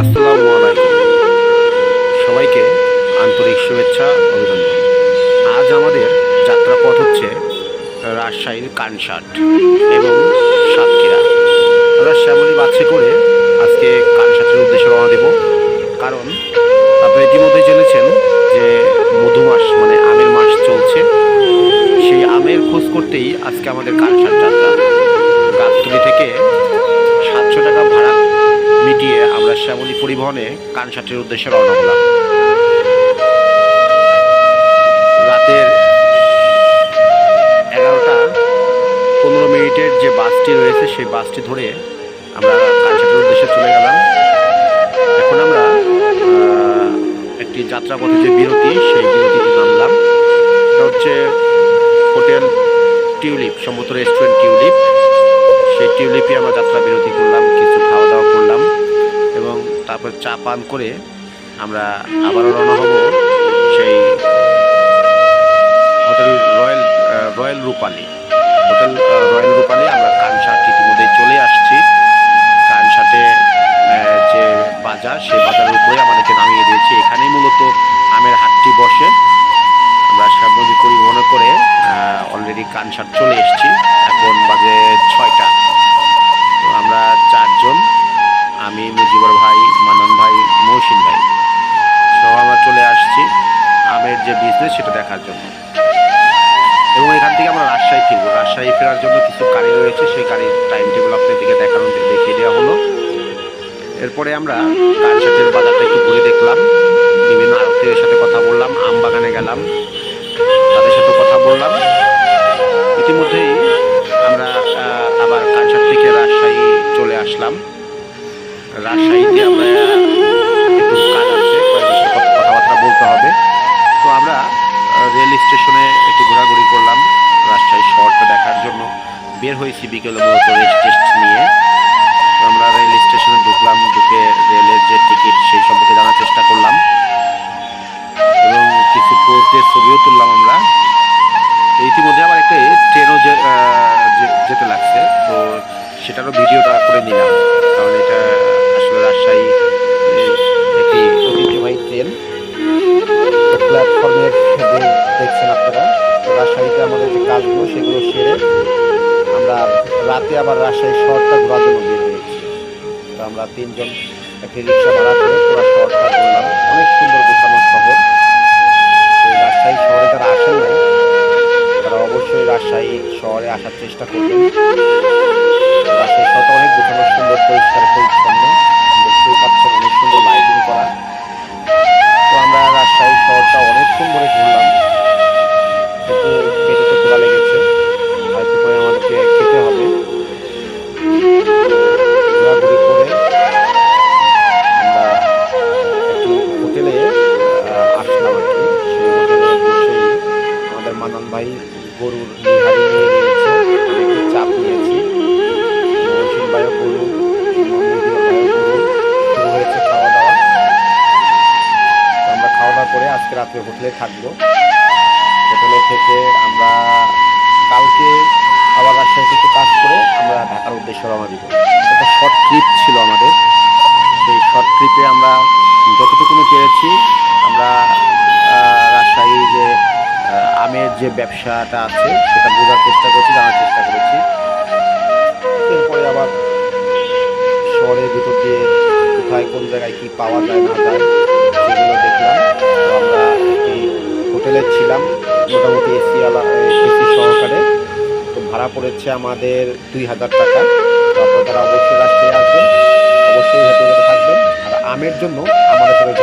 আসসালামু সবাইকে আন্তরিক শুভেচ্ছা, অভিনন্দন। আজ আমাদের যাত্রাপথ হচ্ছে রাজশাহীর কানসাট এবং সাতক্ষীরা। আমরা শ্যামলী বাসে করে আজকে কানসাটের উদ্দেশ্যে রওনা দেব। কারণ আপনি ইতিমধ্যে জেনেছেন যে মধু মাস মানে আমের মাস চলছে। সেই আমের খোঁজ করতেই আজকে আমাদের কানসাট যাত্রা। গাবতলি থেকে সাতশো টাকা মিটিয়ে আমরা শ্যামলী পরিবহনে কানসাটের উদ্দেশ্যে রওনা হলাম। রাতের এগারোটা পনেরো মিনিটের যে বাসটি রয়েছে, সেই বাসটি ধরে আমরা কানসাটের উদ্দেশ্যে চলে গেলাম। এখন আমরা একটি যাত্রাপথে যে বিরতি, সেই বিরতিতে নামলাম। এটা হচ্ছে হোটেল টিউলিপ সম্ভবত রেস্টুরেন্ট টিউলিপ। সেই টিউলিপে আমরা যাত্রা বিরতি করলাম, কিছু খাওয়া দাওয়া করলাম এবং তারপর চা পান করে আমরা আবারও রওনা হব সেই hotel Royal Royal Rupali. Hotel Royal Rupali, আমরা কানসাট ইতিমধ্যেই চলে আসছি। কানসাটে যে বাজার, সেই বাজারের উপরে আমাদেরকে নামিয়ে দিয়েছে। এখানেই মূলত আমের হাটটি বসে। আমরা শ্যামলী পরিবহনে করে অলরেডি কানসাট চলে এসেছি। মৌসিন ভাই। সব আমরা চলে আসছি আমের যে বিজনেস সেটা দেখার জন্য। এবং এখান থেকে আমরা রাজশাহী ফিরবো। রাজশাহী ফেরার জন্য কিছু গাড়ি রয়েছে। সেই গাড়ির টাইম টেবিল আপনাদেরকে জন্য দেখিয়ে দেওয়া হলো। এরপরে আমরা কানসাটের বাজারটা একটু ঘুরে দেখলাম। বিভিন্ন আড়তের সাথে কথা বললাম, আম বাগানে গেলাম, তাদের সাথে কথা বললাম। ইতিমধ্যেই আমরা রেল স্টেশনে একটু ঘোরাঘুরি করলাম রাজশাহী শহরটা দেখার জন্য। বের হয়েছি বিকেলে মূলত রেস্ট টেস্ট নিয়ে। আমরা রেল স্টেশনে ঢুকলাম, ঢুকে রেলের যে টিকিট সেই সম্পর্কে জানার চেষ্টা করলাম। এবং কিছু পোস্টের ছবিও তুললাম আমরা। ইতিমধ্যে আবার একটা ট্রেনও যেতে লাগছে। তো সেটারও ভিডিওটা করে নিলাম। কারণ এটা আসলে রাজশাহী একটি ঐতিহ্যবাহী ট্রেন। যে দেখছেন আপনারা। রাজশাহীতে আমাদের যে কাজগুলো, সেগুলো সেরে আমরা রাতে আবার রাজশাহী শহরটা ঘোরার জন্য বের হয়েছি। তো আমরা তিনজন একটি রিক্সা ভাড়া করে পুরো শহরটা ঘুরলাম। অনেক সুন্দর গোছানো শহর। এই রাজশাহী শহরে যারা আসেন নাই, তারা অবশ্যই রাজশাহী শহরে আসার চেষ্টা করবেন। গরুর চাপ গরু খাওয়া দাওয়া। আমরা খাওয়া দাওয়া করে আজকে রাত্রে হোটেলে থাকব। হোটেলে থেকে আমরা কালকে আবার রাজশাহী থেকে কাজ করে আমরা ঢাকার উদ্দেশ্যে রওনা দিব। একটা শর্ট ট্রিপ ছিল আমাদের। সেই শর্ট ট্রিপে আমরা যতটুকুনি পেরেছি, আমরা যে ব্যবসাটা আছে, সেটা বোঝার চেষ্টা করছি, জানার চেষ্টা করেছি। এরপরে আবার শহরের ভিতর দিয়ে কোথায়, কোন জায়গায় কী পাওয়া যায়, না যায়, সেগুলো দেখলাম। আমরা একটি হোটেলে ছিলাম, মোটামুটি এসিওয়ালা এসি সহকারে। তো ভাড়া পড়েছে আমাদের দুই হাজার টাকা। আপনারা অবশ্যই রাস্তায় আসবেন অবশ্যই হোটেলে থাকবেন আর আমের জন্য আমাদের সবাই